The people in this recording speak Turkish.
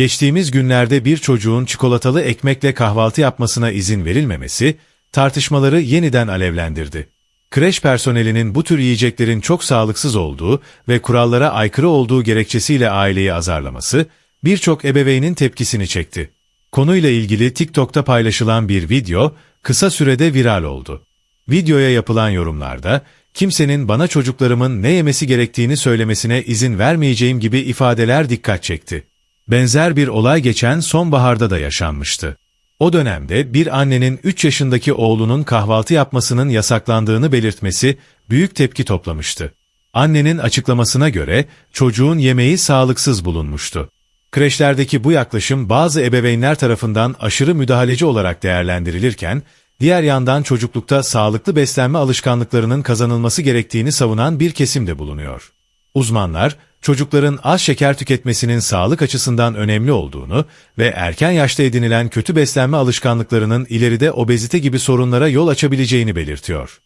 Geçtiğimiz günlerde bir çocuğun çikolatalı ekmekle kahvaltı yapmasına izin verilmemesi, tartışmaları yeniden alevlendirdi. Kreş personelinin bu tür yiyeceklerin çok sağlıksız olduğu ve kurallara aykırı olduğu gerekçesiyle aileyi azarlaması, birçok ebeveynin tepkisini çekti. Konuyla ilgili TikTok'ta paylaşılan bir video, kısa sürede viral oldu. Videoya yapılan yorumlarda, kimsenin bana çocuklarımın ne yemesi gerektiğini söylemesine izin vermeyeceğim gibi ifadeler dikkat çekti. Benzer bir olay geçen sonbaharda da yaşanmıştı. O dönemde bir annenin 3 yaşındaki oğlunun kahvaltı yapmasının yasaklandığını belirtmesi büyük tepki toplamıştı. Annenin açıklamasına göre çocuğun yemeği sağlıksız bulunmuştu. Kreşlerdeki bu yaklaşım bazı ebeveynler tarafından aşırı müdahaleci olarak değerlendirilirken, diğer yandan çocuklukta sağlıklı beslenme alışkanlıklarının kazanılması gerektiğini savunan bir kesim de bulunuyor. Uzmanlar, çocukların az şeker tüketmesinin sağlık açısından önemli olduğunu ve erken yaşta edinilen kötü beslenme alışkanlıklarının ileride obezite gibi sorunlara yol açabileceğini belirtiyor.